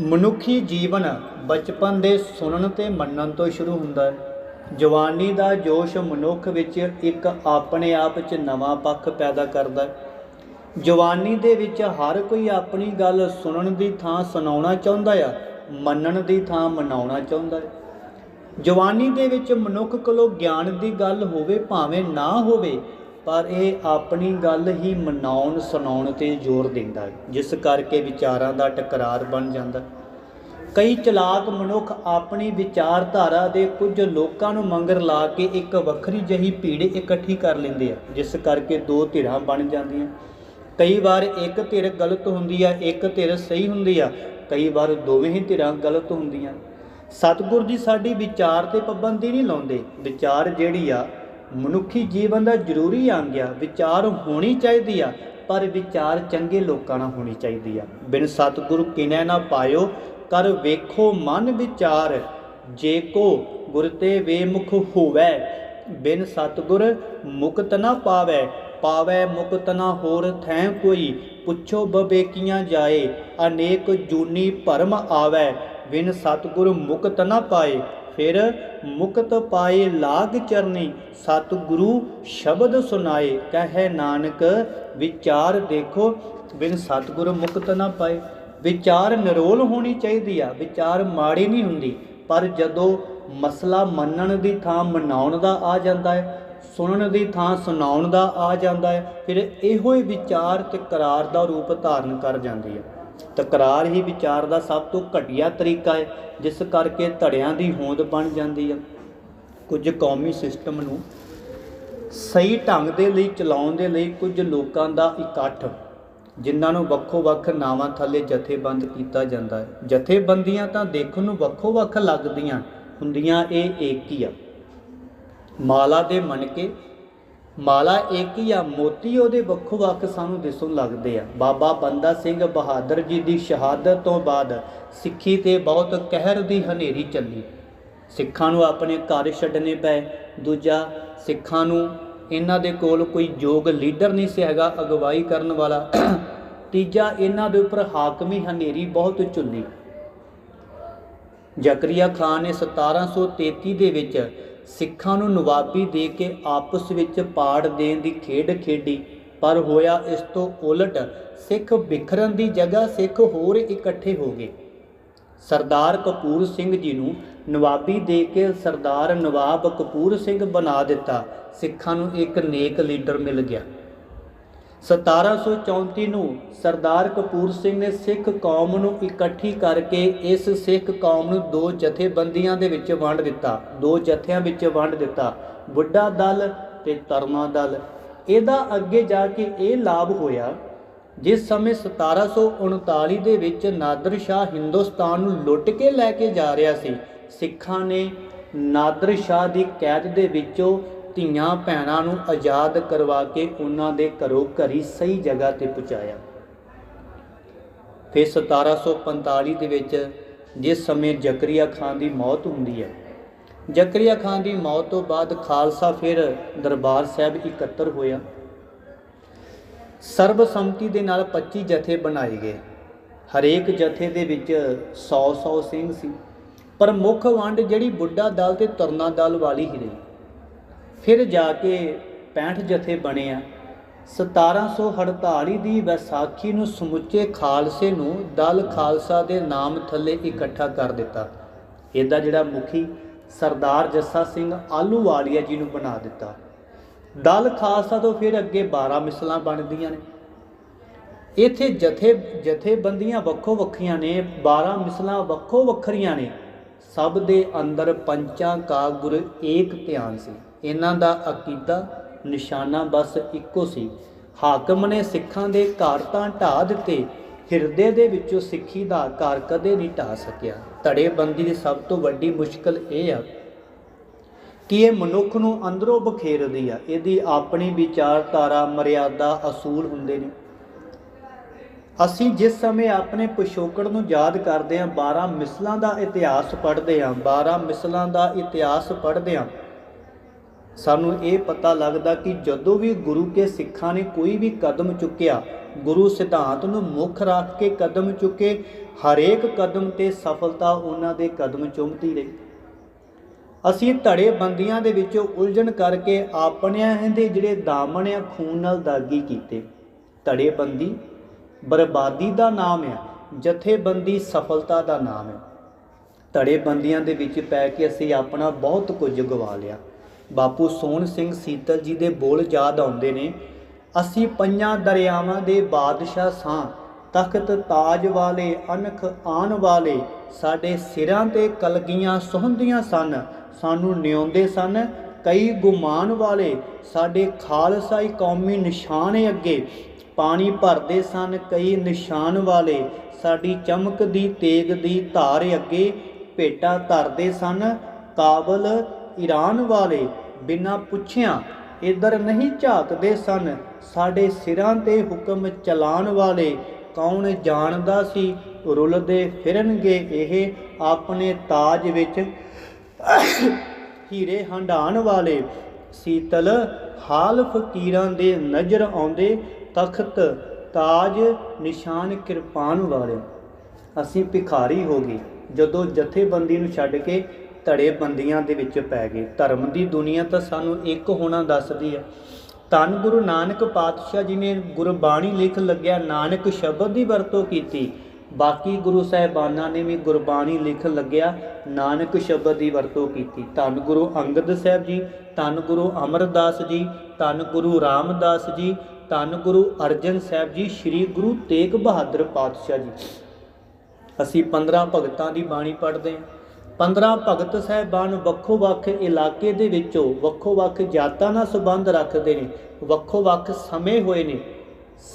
ਮਨੁੱਖੀ ਜੀਵਨ ਬਚਪਨ ਦੇ ਸੁਣਨ ਤੇ ਮੰਨਣ ਤੋਂ ਸ਼ੁਰੂ ਹੁੰਦਾ ਹੈ। ਜਵਾਨੀ ਦਾ ਜੋਸ਼ ਮਨੁੱਖ ਵਿੱਚ ਇੱਕ ਆਪਣੇ ਆਪ 'ਚ ਨਵਾਂ ਪੱਖ ਪੈਦਾ ਕਰਦਾ ਹੈ। ਜਵਾਨੀ ਦੇ ਵਿੱਚ ਹਰ ਕੋਈ ਆਪਣੀ ਗੱਲ ਸੁਣਨ ਦੀ ਥਾਂ ਸੁਣਾਉਣਾ ਚਾਹੁੰਦਾ ਆ ਮੰਨਣ ਦੀ ਥਾਂ ਮਨਾਉਣਾ ਚਾਹੁੰਦਾ ਹੈ। ਜਵਾਨੀ ਦੇ ਵਿੱਚ ਮਨੁੱਖ ਕੋਲੋਂ ਗਿਆਨ ਦੀ ਗੱਲ ਹੋਵੇ ਭਾਵੇਂ ਨਾ ਹੋਵੇ ਪਰ ਇਹ ਆਪਣੀ ਗੱਲ ਹੀ ਮਨਾਉਣ, ਸੁਣਾਉਣ ਤੇ ਜ਼ੋਰ ਦਿੰਦਾ ਹੈ, ਜਿਸ ਕਰਕੇ ਵਿਚਾਰਾਂ ਦਾ ਟਕਰਾਰ ਬਣ ਜਾਂਦਾ ਕਈ ਚਲਾਕ ਮਨੁੱਖ ਆਪਣੀ ਵਿਚਾਰਧਾਰਾ ਦੇ ਕੁਝ ਲੋਕਾਂ ਨੂੰ ਮੰਗਰ ਲਾ ਕੇ ਇੱਕ ਵੱਖਰੀ ਜਹੀ ਭੀੜ ਇਕੱਠੀ ਕਰ ਲੈਂਦੇ ਆ, ਜਿਸ ਕਰਕੇ ਦੋ ਧਿਰਾਂ ਬਣ ਜਾਂਦੀਆਂ। ਕਈ ਵਾਰ ਇੱਕ ਧਿਰ ਗਲਤ ਹੁੰਦੀ ਆ, ਇੱਕ ਧਿਰ ਸਹੀ ਹੁੰਦੀ ਆ, ਕਈ ਵਾਰ ਦੋਵੇਂ ਹੀ ਧਿਰਾਂ ਗਲਤ ਹੁੰਦੀਆਂ। ਸਤਿਗੁਰ ਜੀ ਸਾਡੀ ਵਿਚਾਰ ਤੇ ਪਾਬੰਦੀ ਨਹੀਂ ਲਾਉਂਦੇ। ਵਿਚਾਰ ਜਿਹੜੀ ਆ ਮਨੁੱਖੀ ਜੀਵਨ ਦਾ ਜ਼ਰੂਰੀ ਅੰਗ ਆ, ਵਿਚਾਰ ਹੋਣੀ ਚਾਹੀਦੀ ਆ, ਪਰ ਵਿਚਾਰ ਚੰਗੇ ਲੋਕਾਂ ਨਾਲ ਹੋਣੀ ਚਾਹੀਦੀ ਆ। ਬਿਨ ਸਤਿਗੁਰ ਕਿਨੈ ਨਾ ਪਾਇਓ, ਕਰ ਵੇਖੋ ਮਨ ਵਿਚਾਰ, ਜੇ ਕੋ ਗੁਰ ਤੇ ਵੇਮੁਖ ਹੋਵੈ, ਬਿਨ ਸਤਿਗੁਰ ਮੁਕਤ ਨਾ ਪਾਵੈ ਪਾਵੈ ਮੁਕਤ ਨਾ ਹੋਰ ਥੈ ਕੋਈ, ਪੁੱਛੋ ਬਬੇਕੀਆਂ ਜਾਏ, ਅਨੇਕ ਜੂਨੀ ਭਰਮ ਆਵੈ, ਬਿਨ ਸਤਿਗੁਰ ਮੁਕਤ ਨਾ ਪਾਏ। ਫਿਰ ਮੁਕਤ ਪਾਏ ਲਾਗ ਚਰਨੀ, ਸਤਿਗੁਰੂ ਸ਼ਬਦ ਸੁਨਾਏ ਕਹੈ ਨਾਨਕ, ਵਿਚਾਰ ਦੇਖੋ, ਬਿਨ ਸਤਿਗੁਰ ਮੁਕਤ ਨਾ ਪਾਏ। ਵਿਚਾਰ ਨਿਰੋਲ ਹੋਣੀ ਚਾਹੀਦੀ ਆ, ਵਿਚਾਰ ਮਾੜੀ ਨਹੀਂ ਹੁੰਦੀ, ਪਰ ਜਦੋਂ ਮਸਲਾ ਮੰਨਣ ਦੀ ਥਾਂ ਮਨਾਉਣ ਦਾ ਆ ਜਾਂਦਾ ਹੈ, ਸੁਣਨ ਦੀ ਥਾਂ ਸੁਣਾਉਣ ਦਾ ਆ ਜਾਂਦਾ ਹੈ, ਫਿਰ ਇਹੋ ਹੀ ਵਿਚਾਰ ਤੇ ਕਰਾਰ ਦਾ ਰੂਪ ਧਾਰਨ ਕਰ ਜਾਂਦੀ ਹੈ। ਤਕਰਾਰ ਹੀ ਵਿਚਾਰ ਦਾ ਸਭ ਤੋਂ ਘਟੀਆ ਤਰੀਕਾ ਹੈ, ਜਿਸ ਕਰਕੇ ਧੜਿਆਂ ਦੀ ਹੋਂਦ ਬਣ ਜਾਂਦੀ ਹੈ ਕੁਝ ਕੌਮੀ ਸਿਸਟਮ ਨੂੰ ਸਹੀ ਢੰਗ ਦੇ ਲਈ ਚਲਾਉਣ ਦੇ ਲਈ ਕੁਝ ਲੋਕਾਂ ਦਾ ਇਕੱਠ, ਜਿਨ੍ਹਾਂ ਨੂੰ ਵੱਖੋ-ਵੱਖ ਨਾਵਾਂ ਥੱਲੇ ਜਥੇਬੰਦ ਕੀਤਾ ਜਾਂਦਾ ਹੈ। ਜਥੇਬੰਦੀਆਂ ਤਾਂ ਦੇਖਣ ਨੂੰ ਵੱਖੋ-ਵੱਖ ਲੱਗਦੀਆਂ, ਹੁੰਦੀਆਂ ਇਹ ਏਕ ਹੀ ਆ। ਮਾਲਾ ਦੇ ਮਣਕੇ ਮਾਲਾ ਇੱਕ ਹੀ ਆ ਮੋਤੀ, ਉਹਦੇ ਵੱਖੋ ਵੱਖ ਸਾਨੂੰ ਦਿਸਣ ਲੱਗਦੇ ਆ। ਬਾਬਾ ਬੰਦਾ ਸਿੰਘ ਬਹਾਦਰ ਜੀ ਦੀ ਸ਼ਹਾਦਤ ਤੋਂ ਬਾਅਦ ਸਿੱਖੀ ਤੇ ਬਹੁਤ ਕਹਿਰ ਦੀ ਹਨੇਰੀ ਚੱਲੀ। ਸਿੱਖਾਂ ਨੂੰ ਆਪਣੇ ਘਰ ਛੱਡਣੇ ਪਏ। ਦੂਜਾ, ਸਿੱਖਾਂ ਨੂੰ ਇਹਨਾਂ ਦੇ ਕੋਲ ਕੋਈ ਯੋਗ ਲੀਡਰ ਨਹੀਂ ਸੀ ਹੈਗਾ, ਅਗਵਾਈ ਕਰਨ ਵਾਲਾ। ਤੀਜਾ, ਇਹਨਾਂ ਦੇ ਉੱਪਰ ਹਾਕਮੀ ਹਨੇਰੀ ਬਹੁਤ ਚੁੱਲੀ ਜ਼ਕਰੀਆ ਖਾਨ ਨੇ 1733 ਦੇ ਵਿੱਚ ਸਿੱਖਾਂ ਨੂੰ ਨਵਾਬੀ ਦੇ ਕੇ ਆਪਸ ਵਿੱਚ ਪਾੜ ਦੇਣ ਦੀ ਖੇਡ ਖੇਡੀ, ਪਰ ਹੋਇਆ ਇਸ ਤੋਂ ਉਲਟ ਸਿੱਖ ਵਿਖਰਨ ਦੀ ਜਗ੍ਹਾ ਸਿੱਖ ਹੋਰ ਇਕੱਠੇ ਹੋ ਗਏ। ਸਰਦਾਰ ਕਪੂਰ ਸਿੰਘ ਜੀ ਨੂੰ ਨਵਾਬੀ ਦੇ ਕੇ ਸਰਦਾਰ ਨਵਾਬ ਕਪੂਰ ਸਿੰਘ ਬਣਾ ਦਿੱਤਾ। ਸਿੱਖਾਂ ਨੂੰ ਇੱਕ ਨੇਕ ਲੀਡਰ ਮਿਲ ਗਿਆ। 1734 ਨੂੰ ਸਰਦਾਰ ਕਪੂਰ ਸਿੰਘ ਨੇ ਸਿੱਖ ਕੌਮ ਨੂੰ ਇਕੱਠੀ ਕਰਕੇ ਇਸ ਸਿੱਖ ਕੌਮ ਨੂੰ ਦੋ ਜਥੇਬੰਦੀਆਂ ਦੇ ਵਿੱਚ ਵੰਡ ਦਿੱਤਾ, ਦੋ ਜਥਿਆਂ ਵਿੱਚ ਵੰਡ ਦਿੱਤਾ, ਬੁੱਢਾ ਦਲ ਤੇ ਤਰਨਾ ਦਲ। ਇਹਦਾ ਅੱਗੇ ਜਾ ਕੇ ਇਹ ਲਾਭ ਹੋਇਆ, ਜਿਸ ਸਮੇਂ 1739 ਦੇ ਵਿੱਚ ਨਾਦਰ ਸ਼ਾਹ ਹਿੰਦੁਸਤਾਨ ਨੂੰ ਲੁੱਟ ਕੇ ਲੈ ਕੇ ਜਾ ਰਿਹਾ ਸੀ, ਸਿੱਖਾਂ ਨੇ ਨਾਦਰ ਸ਼ਾਹ ਦੀ ਕੈਦ ਦੇ ਵਿੱਚੋਂ ਧੀਆਂ ਭੈਣਾਂ ਨੂੰ ਆਜ਼ਾਦ ਕਰਵਾ ਕੇ ਉਹਨਾਂ ਦੇ ਘਰੋਂ ਘਰੀ ਸਹੀ ਜਗ੍ਹਾ ਤੇ ਪਹੁੰਚਾਇਆ। ਫਿਰ 1745 ਦੇ ਵਿੱਚ ਜਿਸ ਸਮੇਂ ਜ਼ਕਰੀਆ ਖਾਨ ਦੀ ਮੌਤ ਹੁੰਦੀ ਹੈ, ਜ਼ਕਰੀਆ ਖਾਨ ਦੀ ਮੌਤ ਤੋਂ ਬਾਅਦ ਖਾਲਸਾ ਫਿਰ ਦਰਬਾਰ ਸਾਹਿਬ ਇਕੱਤਰ ਹੋਇਆ। ਸਰਬਸੰਮਤੀ ਦੇ ਨਾਲ 25 ਜਥੇ ਬਣਾਏ ਗਏ। ਹਰੇਕ ਜਥੇ ਦੇ ਵਿੱਚ 100-100 ਸਿੰਘ ਸੀ। ਪਰ ਮੁੱਖ ਵੰਡ ਜਿਹੜੀ ਬੁੱਢਾ ਦਲ ਤੇ ਤਰਨਾ ਦਲ ਵਾਲੀ ਹੀ ਰਹੀ ਫਿਰ ਜਾ ਕੇ 65 ਜਥੇ ਬਣੇ ਆ। 1748 ਦੀ ਵਿਸਾਖੀ ਨੂੰ ਸਮੁੱਚੇ ਖਾਲਸੇ ਨੂੰ ਦਲ ਖਾਲਸਾ ਦੇ ਨਾਮ ਥੱਲੇ ਇਕੱਠਾ ਕਰ ਦਿੱਤਾ। ਇਹਦਾ ਜਿਹੜਾ ਮੁਖੀ ਸਰਦਾਰ ਜੱਸਾ ਸਿੰਘ ਆਲੂਵਾਲੀਆ ਜੀ ਨੂੰ ਬਣਾ ਦਿੱਤਾ। ਦਲ ਖਾਲਸਾ ਤੋਂ ਫਿਰ ਅੱਗੇ 12 ਮਿਸਲਾਂ ਬਣਦੀਆਂ ਨੇ। ਇੱਥੇ ਜਥੇ, ਜਥੇਬੰਦੀਆਂ ਵੱਖੋ ਵੱਖਰੀਆਂ ਨੇ 12 ਮਿਸਲਾਂ ਵੱਖੋ ਵੱਖਰੀਆਂ ਨੇ। ਸਭ ਦੇ ਅੰਦਰ ਪੰਚਾਂ ਕਾ ਗੁਰ ਏਕ ਧਿਆਨ ਸੀ। ਇਹਨਾਂ ਦਾ ਅਕੀਦਾ ਨਿਸ਼ਾਨਾ ਬਸ ਇੱਕੋ ਸੀ। ਹਾਕਮ ਨੇ ਸਿੱਖਾਂ ਦੇ ਘਰ ਤਾਂ ਢਾ ਦਿੱਤੇ, ਹਿਰਦੇ ਦੇ ਵਿੱਚੋਂ ਸਿੱਖੀ ਦਾ ਘਰ ਕਦੇ ਨਹੀਂ ਢਾ ਸਕਿਆ। ਧੜੇਬੰਦੀ ਦੀ ਸਭ ਤੋਂ ਵੱਡੀ ਮੁਸ਼ਕਲ ਇਹ ਆ ਕਿ ਇਹ ਮਨੁੱਖ ਨੂੰ ਅੰਦਰੋਂ ਬਖੇਰਦੀ ਆ। ਇਹਦੀ ਆਪਣੀ ਵਿਚਾਰਧਾਰਾ, ਮਰਿਆਦਾ, ਅਸੂਲ ਹੁੰਦੇ ਨੇ। ਅਸੀਂ ਜਿਸ ਸਮੇਂ ਆਪਣੇ ਪਿਛੋਕੜ ਨੂੰ ਯਾਦ ਕਰਦੇ ਹਾਂ 12 ਮਿਸਲਾਂ ਦਾ ਇਤਿਹਾਸ ਪੜ੍ਹਦੇ ਹਾਂ 12 ਮਿਸਲਾਂ ਦਾ ਇਤਿਹਾਸ ਪੜ੍ਹਦੇ ਹਾਂ ਸਾਨੂੰ ਇਹ ਪਤਾ ਲੱਗਦਾ ਕਿ ਜਦੋਂ ਵੀ ਗੁਰੂ ਕੇ ਸਿੱਖਾਂ ਨੇ ਕੋਈ ਵੀ ਕਦਮ ਚੁੱਕਿਆ, ਗੁਰੂ ਸਿਧਾਂਤ ਨੂੰ ਮੁੱਖ ਰੱਖ ਕੇ ਕਦਮ ਚੁੱਕੇ, ਹਰੇਕ ਕਦਮ ਤੇ ਸਫਲਤਾ ਉਹਨਾਂ ਦੇ ਕਦਮ ਚੁੰਮਦੀ ਰਹੀ। ਅਸੀਂ ਧੜੇ ਬੰਦੀਆਂ ਦੇ ਵਿੱਚ ਉਲਝਣ ਕਰਕੇ ਆਪਣਿਆਂ ਦੇ ਜਿਹੜੇ ਦਾਮਨ ਆ, ਖੂਨ ਨਾਲ ਦਾਗੀ ਕੀਤੇ। ਧੜੇ ਬੰਦੀ ਬਰਬਾਦੀ ਦਾ ਨਾਮ ਆ, ਜਥੇਬੰਦੀ ਸਫਲਤਾ ਦਾ ਨਾਮ ਹੈ ਧੜੇ ਬੰਦੀਆਂ ਦੇ ਵਿੱਚ ਪੈ ਕੇ ਅਸੀਂ ਆਪਣਾ ਬਹੁਤ ਕੁਝ ਗਵਾ ਲਿਆ। ਬਾਪੂ ਸੋਹਣ ਸਿੰਘ ਸੀਤਲ ਜੀ ਦੇ ਬੋਲ ਯਾਦ ਆਉਂਦੇ ਨੇ, ਅਸੀਂ ਪੰਜਾਂ ਦਰਿਆਵਾਂ ਦੇ ਬਾਦਸ਼ਾਹ ਸਾਂ, ਤਖਤ ਤਾਜ ਵਾਲੇ, ਅਨਖ ਆਣ ਵਾਲੇ, ਸਾਡੇ ਸਿਰਾਂ ਤੇ ਕਲਗੀਆਂ ਸੁਹੰਦੀਆਂ ਸਨ, ਸਾਨੂੰ ਨਿਉਂਦੇ ਸਨ, ਕਈ ਗੁਮਾਨ ਵਾਲੇ, ਸਾਡੇ ਖਾਲਸਾਈ ਕੌਮੀ ਨਿਸ਼ਾਨ ਅੱਗੇ, ਪਾਣੀ ਭਰਦੇ ਸਨ, ਕਈ ਨਿਸ਼ਾਨ ਵਾਲੇ, ਸਾਡੀ ਚਮਕ ਦੀ ਤੇਗ ਦੀ ਧਾਰ ਅੱਗੇ, ਭੇਟਾ ਧਰਦੇ ਸਨ, ਕਾਬਲ ਈਰਾਨ ਵਾਲੇ ਬਿਨਾਂ ਪੁੱਛਿਆਂ ਇਧਰ ਨਹੀਂ ਝਾਕਦੇ ਸਨ। ਸਾਡੇ ਸਿਰਾਂ ਤੇ ਹੁਕਮ ਚਲਾਉਣ ਵਾਲੇ ਕੌਣ ਜਾਣਦਾ ਸੀ? ਰੁਲਦੇ ਫਿਰਨਗੇ ਇਹ ਆਪਣੇ ਤਾਜ ਵਿੱਚ। ਹੀਰੇ ਹੰਡਾਣ ਵਾਲੇ ਸੀਤਲ ਹਾਲ ਫਕੀਰਾਂ ਦੇ ਨਜ਼ਰ ਆਉਂਦੇ ਤਖਤ ਤਾਜ ਨਿਸ਼ਾਨ ਕਿਰਪਾਨ ਵਾਲੇ ਅਸੀਂ ਭਿਖਾਰੀ ਹੋ ਗਏ। ਜਦੋਂ ਜਥੇਬੰਦੀ ਨੂੰ ਛੱਡ ਕੇ ਧੜੇ ਬੰਦੀਆਂ ਦੇ ਵਿੱਚ ਪੈ ਗਏ। ਧਰਮ ਦੀ ਦੁਨੀਆ ਤਾਂ ਸਾਨੂੰ ਇੱਕ ਹੋਣਾ ਦੱਸਦੀ ਹੈ। ਧੰਨ ਗੁਰੂ ਨਾਨਕ ਪਾਤਸ਼ਾਹ ਜੀ ਨੇ ਗੁਰਬਾਣੀ ਲਿਖ ਲੱਗਿਆ, ਨਾਨਕ ਸ਼ਬਦ ਦੀ ਵਰਤੋਂ ਕੀਤੀ। ਬਾਕੀ ਗੁਰੂ ਸਾਹਿਬਾਨਾਂ ਨੇ ਵੀ ਗੁਰਬਾਣੀ ਲਿਖ ਲੱਗਿਆ, ਨਾਨਕ ਸ਼ਬਦ ਦੀ ਵਰਤੋਂ ਕੀਤੀ। ਧੰਨ ਗੁਰੂ ਅੰਗਦ ਸਾਹਿਬ ਜੀ, ਧੰਨ ਗੁਰੂ ਅਮਰਦਾਸ ਜੀ, ਧੰਨ ਗੁਰੂ ਰਾਮਦਾਸ ਜੀ, ਧੰਨ ਗੁਰੂ ਅਰਜਨ ਸਾਹਿਬ ਜੀ, ਸ੍ਰੀ ਗੁਰੂ ਤੇਗ ਬਹਾਦਰ ਪਾਤਸ਼ਾਹ ਜੀ। ਅਸੀਂ 15 ਭਗਤਾਂ ਦੀ ਬਾਣੀ ਪੜ੍ਹਦੇ ਹਾਂ। 15 ਭਗਤ ਸਾਹਿਬਾਨ ਵੱਖੋ ਵੱਖ ਇਲਾਕੇ ਦੇ ਵਿੱਚੋਂ ਵੱਖੋ ਵੱਖ ਜਾਤਾਂ ਨਾਲ ਸੰਬੰਧ ਰੱਖਦੇ ਨੇ, ਵੱਖੋ ਵੱਖ ਸਮੇਂ ਹੋਏ ਨੇ।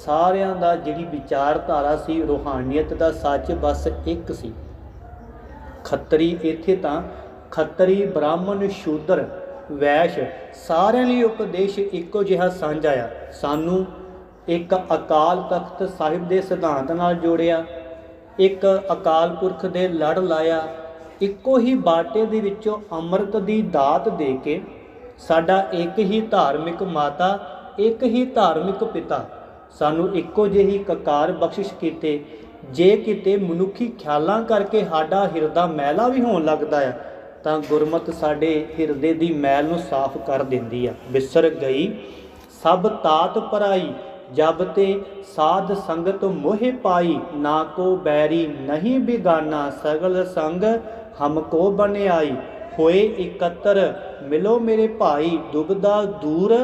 ਸਾਰਿਆਂ ਦਾ ਜਿਹੜੀ ਵਿਚਾਰਧਾਰਾ ਸੀ, ਰੂਹਾਨੀਅਤ ਦਾ ਸੱਚ ਬਸ ਇੱਕ ਸੀ। ਖੱਤਰੀ ਇੱਥੇ ਤਾਂ ਖੱਤਰੀ ਬ੍ਰਾਹਮਣ ਸ਼ੂਦਰ ਵੈਸ਼ ਸਾਰਿਆਂ ਲਈ ਉਪਦੇਸ਼ ਇੱਕੋ ਜਿਹਾ ਸਾਂਝਾ ਆ ਸਾਨੂੰ ਇੱਕ ਅਕਾਲ ਤਖਤ ਸਾਹਿਬ ਦੇ ਸਿਧਾਂਤ ਨਾਲ ਜੋੜਿਆ, ਇੱਕ ਅਕਾਲ ਪੁਰਖ ਦੇ ਲੜ ਲਾਇਆ ਇੱਕੋ ਹੀ ਬਾਟੇ ਦੇ ਵਿੱਚੋਂ ਅੰਮ੍ਰਿਤ ਦੀ ਦਾਤ ਦੇ ਕੇ ਸਾਡਾ ਇੱਕ ਹੀ ਧਾਰਮਿਕ ਮਾਤਾ, ਇੱਕ ਹੀ ਧਾਰਮਿਕ ਪਿਤਾ, ਸਾਨੂੰ ਇੱਕੋ ਜਿਹੀ ਕਕਾਰ ਬਖਸ਼ਿਸ਼ ਕੀਤੇ, ਜੇ ਕਿਤੇ ਮਨੁੱਖੀ ਖਿਆਲਾਂ ਕਰਕੇ ਸਾਡਾ ਹਿਰਦਾ ਮੈਲਾ ਵੀ ਹੋਣ ਲੱਗਦਾ ਆ, ਤਾਂ ਗੁਰਮਤ ਸਾਡੇ ਹਿਰਦੇ ਦੀ ਮੈਲ ਨੂੰ ਸਾਫ਼ ਕਰ ਦਿੰਦੀ ਆ। ਵਿਸਰ ਗਈ, ਸਭ ਤਾਤ ਪਰਾਈ, ਜਬ ਤੇ ਸਾਧ ਸੰਗਤ ਮੋਹਿ ਪਾਈ, ਨਾ ਕੋ ਬੈਰੀ ਨਹੀਂ ਬਿਗਾਨਾ, ਸਗਲ ਸੰਗ ਹਮਕੋ ਬਨਿਆਈ ਹੋਏ ਇਕੱਤਰ, ਮਿਲੋ ਮੇਰੇ ਭਾਈ, ਦੁਬਦਾ ਦੂਰ,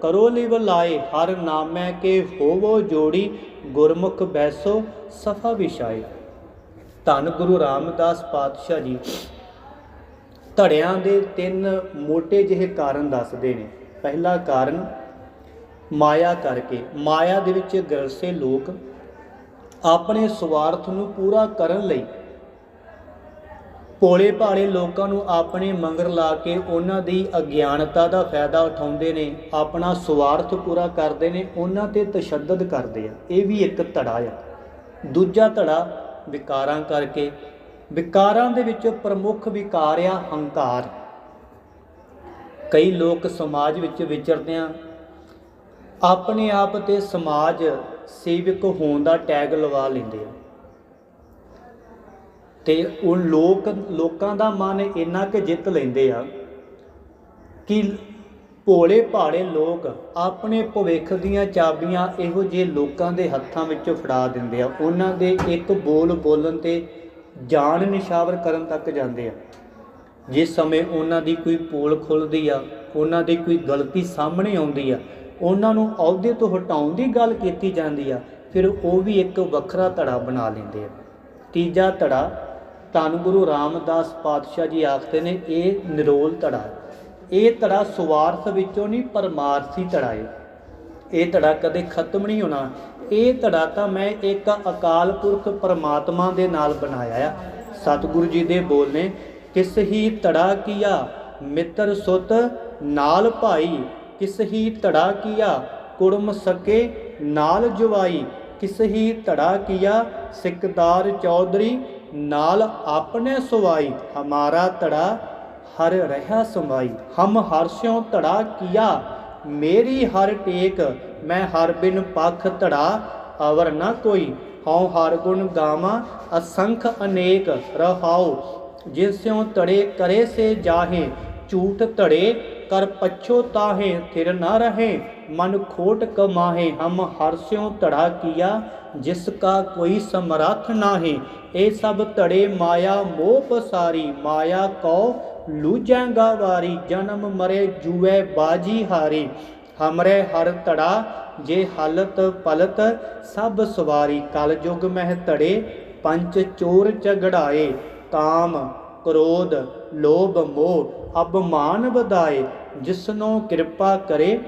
ਕਰੋ ਲਿਵ ਲਾਏ, ਹਰ ਨਾਮੈ ਕੇ ਹੋਵੋ ਜੋੜੀ, ਗੁਰਮੁਖ ਬੈਸੋ, ਸਫਾ ਵਿਛਾਏ। ਧੰਨ ਗੁਰੂ ਰਾਮਦਾਸ ਪਾਤਸ਼ਾਹ ਜੀ, ਧੜਿਆਂ ਦੇ ਤਿੰਨ ਮੋٹے ਜਿਹੇ ਕਾਰਨ ਦੱਸਦੇ ਨੇ। ਪਹਿਲਾ ਕਾਰਨ, ਮਾਇਆ ਕਰਕੇ। ਮਾਇਆ ਦੇ ਵਿੱਚ ਗਰਸੇ ਲੋਕ ਆਪਣੇ ਸਵਾਰਥ ਨੂੰ ਪੂਰਾ ਕਰਨ ਲਈ ਭੋਲੇ ਭਾਲੇ ਲੋਕਾਂ ਨੂੰ ਆਪਣੇ ਮੰਗਰ ਲਾ ਕੇ ਉਹਨਾਂ ਦੀ ਅਗਿਆਨਤਾ ਦਾ ਫਾਇਦਾ ਉਠਾਉਂਦੇ ਨੇ, ਆਪਣਾ ਸਵਾਰਥ ਪੂਰਾ ਕਰਦੇ ਨੇ, ਉਹਨਾਂ ਤੇ ਤਸ਼ੱਦਦ ਕਰਦੇ ਆ। ਇਹ ਵੀ ਇੱਕ ਧੜਾ ਆ। ਦੂਜਾ ਧੜਾ ਵਿਕਾਰਾਂ ਕਰਕੇ। ਵਿਕਾਰਾਂ ਦੇ ਵਿੱਚ ਪ੍ਰਮੁੱਖ ਵਿਕਾਰ ਆ ਹੰਕਾਰ। ਕਈ ਲੋਕ ਸਮਾਜ ਵਿੱਚ ਵਿਚਰਦੇ ਆ। ਆਪਣੇ ਆਪ ਤੇ ਸਮਾਜ ਸੇਵਕ ਹੋਣ ਦਾ ਟੈਗ ਲਵਾ ਲੈਂਦੇ ਆ। ਤੇ ਉਹ ਲੋਕ, ਲੋਕਾਂ ਦਾ ਮਨ ਇੰਨਾ ਕਿ ਜਿੱਤ ਲੈਂਦੇ ਆ ਕਿ ਭੋਲੇ ਭਾਲੇ ਲੋਕ ਆਪਣੇ ਭਵਿੱਖ ਦੀਆਂ ਚਾਬੀਆਂ ਇਹੋ ਜਿਹੇ ਲੋਕਾਂ ਦੇ ਹੱਥਾਂ ਵਿੱਚੋਂ ਫੜਾ ਦਿੰਦੇ ਆ। ਉਹਨਾਂ ਦੇ ਇੱਕ ਬੋਲ ਬੋਲਣ ਤੇ ਜਾਨ ਨਿਸ਼ਾਵਰ ਕਰਨ ਤੱਕ ਜਾਂਦੇ ਆ। ਜਿਸ ਸਮੇਂ ਉਹਨਾਂ ਦੀ ਕੋਈ ਪੋਲ ਖੁੱਲਦੀ ਆ, ਉਹਨਾਂ ਦੀ ਕੋਈ ਗਲਤੀ ਸਾਹਮਣੇ ਆਉਂਦੀ ਆ, ਉਹਨਾਂ ਨੂੰ ਅਹੁਦੇ ਤੋਂ ਹਟਾਉਣ ਦੀ ਗੱਲ ਕੀਤੀ ਜਾਂਦੀ ਆ, ਫਿਰ ਉਹ ਵੀ ਇੱਕ ਵੱਖਰਾ ਧੜਾ ਬਣਾ ਲੈਂਦੇ ਆ। ਤੀਜਾ ਧੜਾ ਧੰਨ ਗੁਰੂ ਰਾਮਦਾਸ ਪਾਤਸ਼ਾਹ ਜੀ ਆਖਦੇ ਨੇ, ਇਹ ਨਿਰੋਲ ਧੜਾ ਇਹ ਧੜਾ ਸਵਾਰਥ ਵਿੱਚੋਂ ਨਹੀਂ, ਪਰਮਾਰਥੀ ਧੜਾ ਹੈ। ਇਹ ਧੜਾ ਕਦੇ ਖਤਮ ਨਹੀਂ ਹੋਣਾ। ਇਹ ਧੜਾ ਤਾਂ ਮੈਂ ਇੱਕ ਅਕਾਲ ਪੁਰਖ ਪਰਮਾਤਮਾ ਦੇ ਨਾਲ ਬਣਾਇਆ ਆ। ਸਤਿਗੁਰੂ ਜੀ ਦੇ ਬੋਲ ਨੇ, ਕਿਸ ਹੀ ਧੜਾ ਕੀਆ, ਮਿੱਤਰ ਸੁਤ ਨਾਲ ਭਾਈ, ਕਿਸ ਹੀ ਧੜਾ ਕੀਆ, ਕੁੜਮ ਸਕੇ ਨਾਲ ਜਵਾਈ, ਕਿਸ ਹੀ ਧੜਾ ਕੀਆ, ਸਿਕਦਾਰ ਚੌਧਰੀ ਨਾਲ ਆਪਣੇ ਸੁਵਾਈ, ਹਮਾਰਾ ਧੜਾ ਹਰ ਰਹਾ ਸਮਾਈ ਹਮ ਹਰਸਿਓ ਧੜਾ ਕੀਆ, ਮੇਰੀ ਹਰ ਟੇਕ, ਮੈਂ ਹਰ ਬਿਨ ਪਖ ਧੜਾ ਅਵਰ ਨਾ ਕੋਈ। ਹਉ ਹਰ ਗੁਣ ਗਾਵਾਂ, ਅਸੰਖ ਅਨੇਕ, ਰਹਾਉ। ਜਿਸਿਉ ਧੜੇ ਕਰੇ ਸੇ ਜਾਹੇ, ਝੂਠ ਧੜੇ ਕਰ ਪਛੋ ਤਾਹੇ, ਥਿਰ ਨਾ ਰਹੇ। ਮਨ ਖੋਟ ਕਮਾਹੇ, ਹਮ ਹਰਸਿਉ ਧੜਾ ਕੀਆ, ਜਿਸ ਕਾ ਕੋਈ ਸਮਰੱਥ ਨਾਹੀ। ਇਹ ਸਭ ਧੜੇ ਮਾਇਆ, ਮੋਹ ਪਸਾਰੀ। ਮਾਇਆ ਕਉ ਲੂਜੈ ਵਾਰੀ ਜਨਮ ਮਰੇ ਜੂਏ ਬਾਜੀ ਹਾਰੀ। ਹਮਰੇ ਹਰ ਧੜਾ, ਜੇ ਹਲਤ ਪਲਤ, ਸਭ ਸਵਾਰੀ। ਕਲ ਯੁਗ ਮਹਿ ਧੜੇ ਪੰਚ ਚੋਰ ਝਗੜਾਏ। ਕਾਮ ਕ੍ਰੋਧ, ਲੋਭ, ਮੋਹ, ਅਪਮਾਨ ਵਧਾਏ। ਜਿਸਨੋ ਕਿਰਪਾ ਕਰੇ,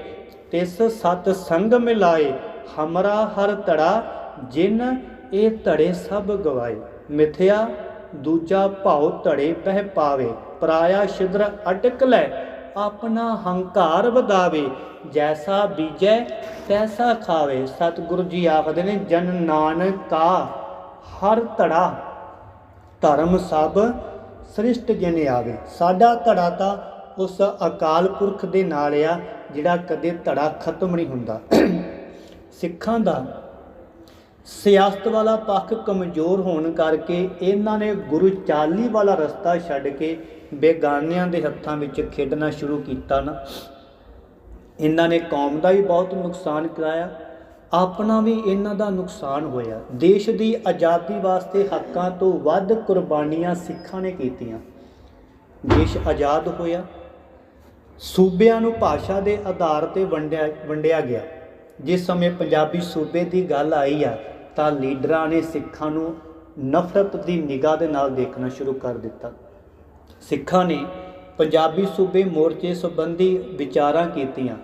ਤਿਸ ਸਤ ਸੰਗ ਮਿਲਾਏ। ਹਮਰਾ ਹਰ ਧੜਾ, ਜਿਨ ਇਹ ਧੜੇ ਸਭ ਗਵਾਏ। ਮਿਥਿਆ, ਦੂਜਾ ਭਾਉ ਧੜੇ ਪਹਿ ਪਾਵੇ। ਪਰਾਇਆ ਸ਼ਿਦਰ ਅਟਕ ਲੈ, ਆਪਣਾ ਹੰਕਾਰ ਵਧਾਵੇ। ਜੈਸਾ ਬੀਜੈ, ਤੈਸਾ ਖਾਵੇ। ਸਤਿਗੁਰੂ ਜੀ ਆਖਦੇ ਨੇ, ਜਨ ਨਾਨਕਾ, ਹਰ ਧੜਾ ਧਰਮ ਸਭ ਸ੍ਰਿਸ਼ਟ ਜਿਨ ਆਵੇ। ਸਾਡਾ ਧੜਾ ਤਾਂ ਉਸ ਅਕਾਲ ਪੁਰਖ ਦੇ ਨਾਲ ਆ, ਜਿਹੜਾ ਕਦੇ ਧੜਾ ਖਤਮ ਨਹੀਂ ਹੁੰਦਾ। ਸਿੱਖਾਂ ਦਾ ਸਿਆਸਤ ਵਾਲਾ ਪੱਖ ਕਮਜ਼ੋਰ ਹੋਣ ਕਰਕੇ ਇਹਨਾਂ ਨੇ ਗੁਰੂ ਚਾਲੀ ਵਾਲਾ ਰਸਤਾ ਛੱਡ ਕੇ ਬੇਗਾਨਿਆਂ ਦੇ ਹੱਥਾਂ ਵਿੱਚ ਖੇਡਣਾ ਸ਼ੁਰੂ ਕੀਤਾ ਨਾ। ਇਹਨਾਂ ਨੇ ਕੌਮ ਦਾ ਵੀ ਬਹੁਤ ਨੁਕਸਾਨ ਕਰਾਇਆ। ਆਪਣਾ ਵੀ ਇਹਨਾਂ ਦਾ ਨੁਕਸਾਨ ਹੋਇਆ। ਦੇਸ਼ ਦੀ ਆਜ਼ਾਦੀ ਵਾਸਤੇ ਹੱਕਾਂ ਤੋਂ ਵੱਧ ਕੁਰਬਾਨੀਆਂ ਸਿੱਖਾਂ ਨੇ ਕੀਤੀਆਂ। ਦੇਸ਼ ਆਜ਼ਾਦ ਹੋਇਆ। ਸੂਬਿਆਂ ਨੂੰ ਭਾਸ਼ਾ ਦੇ ਆਧਾਰ ਤੇ ਵੰਡਿਆ ਵੰਡਿਆ ਗਿਆ। ਜਿਸ ਸਮੇਂ ਪੰਜਾਬੀ ਸੂਬੇ ਦੀ ਗੱਲ ਆਈ ਆ, ਤਾਂ ਲੀਡਰਾਂ ਨੇ ਸਿੱਖਾਂ ਨੂੰ ਨਫ਼ਰਤ ਦੀ ਨਿਗਾਹ ਦੇ ਨਾਲ ਦੇਖਣਾ ਸ਼ੁਰੂ ਕਰ ਦਿੱਤਾ। ਸਿੱਖਾਂ ਨੇ ਪੰਜਾਬੀ ਸੂਬੇ ਮੋਰਚੇ ਸੰਬੰਧੀ ਵਿਚਾਰਾਂ ਕੀਤੀਆਂ।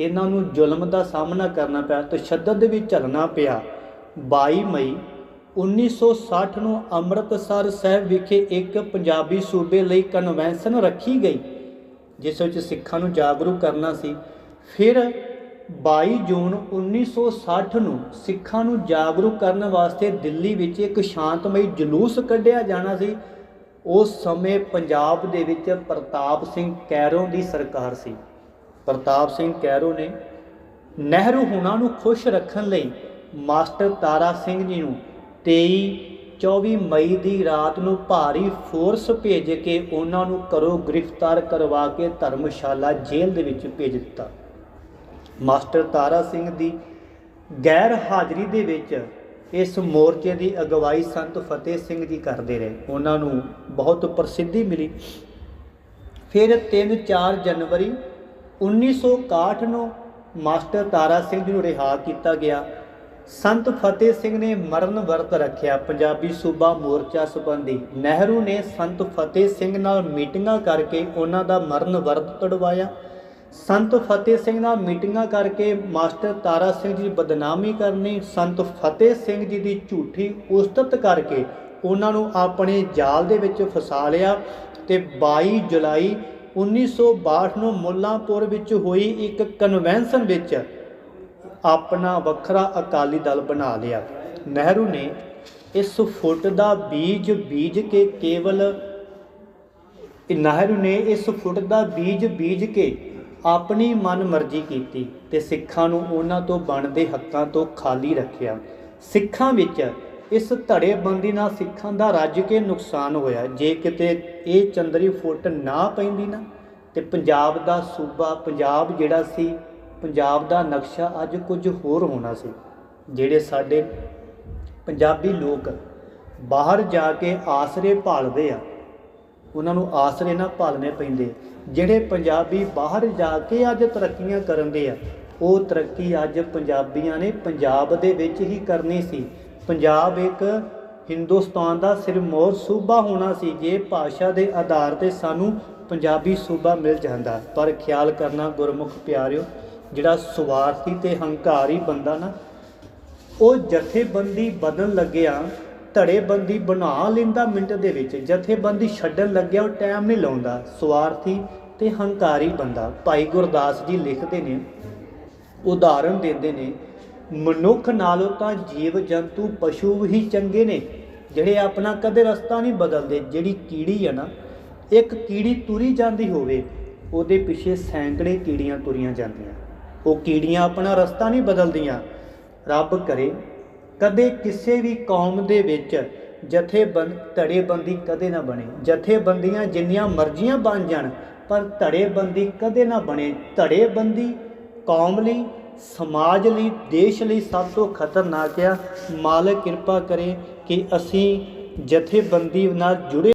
ਇਹਨਾਂ ਨੂੰ ਜ਼ੁਲਮ ਦਾ ਸਾਹਮਣਾ ਕਰਨਾ ਪਿਆ ਤਸ਼ੱਦਦ ਵੀ ਝੱਲਣਾ ਪਿਆ। 22 ਮਈ 1960 ਨੂੰ ਅੰਮ੍ਰਿਤਸਰ ਸਾਹਿਬ ਵਿਖੇ ਇੱਕ ਪੰਜਾਬੀ ਸੂਬੇ ਲਈ ਕਨਵੈਨਸ਼ਨ ਰੱਖੀ ਗਈ, ਜਿਸ ਵਿੱਚ ਸਿੱਖਾਂ ਨੂੰ ਜਾਗਰੂਕ ਕਰਨਾ ਸੀ। ਫਿਰ 22 ਜੂਨ 1960 ਨੂੰ ਸਿੱਖਾਂ ਨੂੰ ਜਾਗਰੂਕ ਕਰਨ ਵਾਸਤੇ ਦਿੱਲੀ ਵਿੱਚ ਇੱਕ ਸ਼ਾਂਤਮਈ ਜਲੂਸ ਕੱਢਿਆ ਜਾਣਾ ਸੀ। ਉਸ ਸਮੇਂ ਪੰਜਾਬ ਦੇ ਵਿੱਚ ਪ੍ਰਤਾਪ ਸਿੰਘ ਕੈਰੋਂ ਦੀ ਸਰਕਾਰ ਸੀ। ਪ੍ਰਤਾਪ ਸਿੰਘ ਕੈਰੋਂ ਨੇ ਨਹਿਰੂ ਹੁਣਾਂ ਨੂੰ ਖੁਸ਼ ਰੱਖਣ ਲਈ ਮਾਸਟਰ ਤਾਰਾ ਸਿੰਘ ਜੀ ਨੂੰ 23 24 ਮਈ ਦੀ ਰਾਤ ਨੂੰ ਭਾਰੀ ਫੋਰਸ ਭੇਜ ਕੇ ਉਹਨਾਂ ਨੂੰ ਕਰੋ ਗ੍ਰਿਫਤਾਰ ਕਰਵਾ ਕੇ ਧਰਮਸ਼ਾਲਾ ਜੇਲ੍ਹ ਦੇ ਵਿੱਚ ਭੇਜ ਦਿੱਤਾ। ਮਾਸਟਰ ਤਾਰਾ ਸਿੰਘ ਦੀ ਗੈਰ ਹਾਜ਼ਰੀ ਦੇ ਵਿੱਚ ਇਸ ਮੋਰਚੇ ਦੀ ਅਗਵਾਈ ਸੰਤ ਫਤਿਹ ਸਿੰਘ ਜੀ ਕਰਦੇ ਰਹੇ। ਉਹਨਾਂ ਨੂੰ ਬਹੁਤ ਪ੍ਰਸਿੱਧੀ ਮਿਲੀ। ਫਿਰ 3-4 ਜਨਵਰੀ 1961 ਨੂੰ ਮਾਸਟਰ ਤਾਰਾ ਸਿੰਘ ਜੀ ਨੂੰ ਰਿਹਾ ਕੀਤਾ ਗਿਆ। ਸੰਤ ਫਤਿਹ ਸਿੰਘ ਨੇ ਮਰਨ ਵਰਤ ਰੱਖਿਆ। ਪੰਜਾਬੀ ਸੂਬਾ ਮੋਰਚਾ ਸੰਬੰਧੀ ਨਹਿਰੂ ਨੇ ਸੰਤ ਫਤਿਹ ਸਿੰਘ ਨਾਲ ਮੀਟਿੰਗਾਂ ਕਰਕੇ ਉਹਨਾਂ ਦਾ ਮਰਨ ਵਰਤ ਤੜਵਾਇਆ ਸੰਤ ਫਤਿਹ ਸਿੰਘ ਨਾਲ ਮੀਟਿੰਗਾਂ ਕਰਕੇ ਮਾਸਟਰ ਤਾਰਾ ਸਿੰਘ ਜੀ ਬਦਨਾਮੀ ਕਰਨੀ, ਸੰਤ ਫਤਿਹ ਸਿੰਘ ਜੀ ਦੀ ਝੂਠੀ ਉਸਤਤ ਕਰਕੇ ਉਹਨਾਂ ਨੂੰ ਆਪਣੇ ਜਾਲ ਦੇ ਵਿੱਚ ਫਸਾ ਲਿਆ ਤੇ 22 ਜੁਲਾਈ 1962 ਨੂੰ ਮੁੱਲਾਂਪੁਰ ਵਿੱਚ ਹੋਈ ਇੱਕ ਕਨਵੈਨਸ਼ਨ ਵਿੱਚ ਆਪਣਾ ਵੱਖਰਾ ਅਕਾਲੀ ਦਲ ਬਣਾ ਲਿਆ। ਨਹਿਰੂ ਨੇ ਇਸ ਫੁੱਟ ਦਾ ਬੀਜ ਬੀਜ ਕੇ ਕੇਵਲ ਨਹਿਰੂ ਨੇ ਇਸ ਫੁੱਟ ਦਾ ਬੀਜ ਬੀਜ ਕੇ ਆਪਣੀ ਮਨ ਮਰਜ਼ੀ ਕੀਤੀ ਤੇ ਸਿੱਖਾਂ ਨੂੰ ਉਹਨਾਂ ਤੋਂ ਬਣਦੇ ਹੱਕਾਂ ਤੋਂ ਖਾਲੀ ਰੱਖਿਆ। ਸਿੱਖਾਂ ਵਿੱਚ ਇਸ ਧੜੇਬੰਦੀ ਨਾਲ ਸਿੱਖਾਂ ਦਾ ਰੱਜ ਕੇ ਨੁਕਸਾਨ ਹੋਇਆ। ਜੇ ਕਿਤੇ ਇਹ ਚੰਦਰੀ ਫੁੱਟ ਨਾ ਪੈਂਦੀ ਨਾ, ਤੇ ਪੰਜਾਬ ਦਾ ਸੂਬਾ, ਪੰਜਾਬ ਜਿਹੜਾ ਸੀ, ਪੰਜਾਬ ਦਾ ਨਕਸ਼ਾ ਅੱਜ ਕੁਝ ਹੋਰ ਹੋਣਾ ਸੀ। ਜਿਹੜੇ ਸਾਡੇ ਪੰਜਾਬੀ ਲੋਕ ਬਾਹਰ ਜਾ ਕੇ ਆਸਰੇ ਭਾਲਦੇ ਆ, ਉਹਨਾਂ ਨੂੰ ਆਸਰੇ ਨਾ ਭਾਲਨੇ ਪੈਂਦੇ। ਜਿਹੜੇ ਪੰਜਾਬੀ ਬਾਹਰ ਜਾ ਕੇ ਅੱਜ ਤਰੱਕੀਆਂ ਕਰਨ ਦੇ ਆ, ਉਹ ਤਰੱਕੀ ਅੱਜ ਪੰਜਾਬੀਆਂ ਨੇ ਪੰਜਾਬ ਦੇ ਵਿੱਚ ਹੀ ਕਰਨੀ ਸੀ। ਪੰਜਾਬ ਇੱਕ ਹਿੰਦੁਸਤਾਨ ਦਾ ਸਿਰਮੌਰ ਸੂਬਾ ਹੋਣਾ ਸੀ, ਜੇ ਭਾਸ਼ਾ ਦੇ ਆਧਾਰ ਤੇ ਸਾਨੂੰ ਪੰਜਾਬੀ ਸੂਬਾ ਮਿਲ ਜਾਂਦਾ। ਪਰ ਖਿਆਲ ਕਰਨਾ ਗੁਰਮੁਖ ਪਿਆਰਿਓ, ਜਿਹੜਾ ਸਵਾਰਥੀ ਤੇ ਹੰਕਾਰੀ ਬੰਦਾ ਨਾ, ਉਹ ਜਥੇਬੰਦੀ ਬਦਲਣ ਲੱਗਿਆ, ਧੜੇਬੰਦੀ ਬਣਾ ਲੈਂਦਾ ਮਿੰਟ ਦੇ ਵਿੱਚ। ਜਥੇਬੰਦੀ ਛੱਡਣ ਲੱਗਿਆ, ਉਹ ਟਾਈਮ ਨਹੀਂ ਲਾਉਂਦਾ। ਸਵਾਰਥੀ ਤੇ ਹੰਕਾਰੀ ਬੰਦਾ। ਭਾਈ ਗੁਰਦਾਸ ਜੀ ਲਿਖਦੇ ਨੇ, ਉਦਾਹਰਨ ਦਿੰਦੇ ਨੇ ਮਨੁੱਖ ਨਾਲੋਂ ਤਾਂ ਜੀਵ ਜੰਤੂ ਪਸ਼ੂ ਹੀ ਚੰਗੇ ਨੇ, ਜਿਹੜੇ ਆਪਣਾ ਕਦੇ ਰਸਤਾ ਨਹੀਂ ਬਦਲਦੇ, ਜਿਹੜੀ ਕੀੜੀ ਹੈ ਨਾ, ਇੱਕ ਕੀੜੀ ਤੁਰੀ ਜਾਂਦੀ ਹੋਵੇ, ਉਹਦੇ ਪਿੱਛੇ ਸੈਂਕੜੇ ਕੀੜੀਆਂ ਤੁਰੀਆਂ ਜਾਂਦੀਆਂ। ਉਹ ਕੀੜੀਆਂ ਆਪਣਾ ਰਸਤਾ ਨਹੀਂ ਬਦਲਦੀਆਂ। ਰੱਬ ਕਰੇ, ਕਦੇ ਕਿਸੇ ਵੀ ਕੌਮ ਦੇ ਵਿੱਚ ਜਥੇਬੰਦ ਧੜੇਬੰਦੀ ਕਦੇ ਨਾ ਬਣੇ। ਜਥੇਬੰਦੀਆਂ ਜਿੰਨੀਆਂ ਮਰਜ਼ੀਆਂ ਬਣ ਜਾਣ, ਪਰ ਧੜੇਬੰਦੀ ਕਦੇ ਨਾ ਬਣੇ। ਧੜੇਬੰਦੀ ਕੌਮ ਲਈ ਸਮਾਜ ਲਈ, ਦੇਸ਼ ਲਈ ਸਭ ਤੋਂ ਖਤਰਨਾਕ ਆ। ਮਾਲਕ ਕਿਰਪਾ ਕਰੇ ਕਿ ਅਸੀਂ ਜਥੇਬੰਦੀ ਨਾਲ ਜੁੜੇ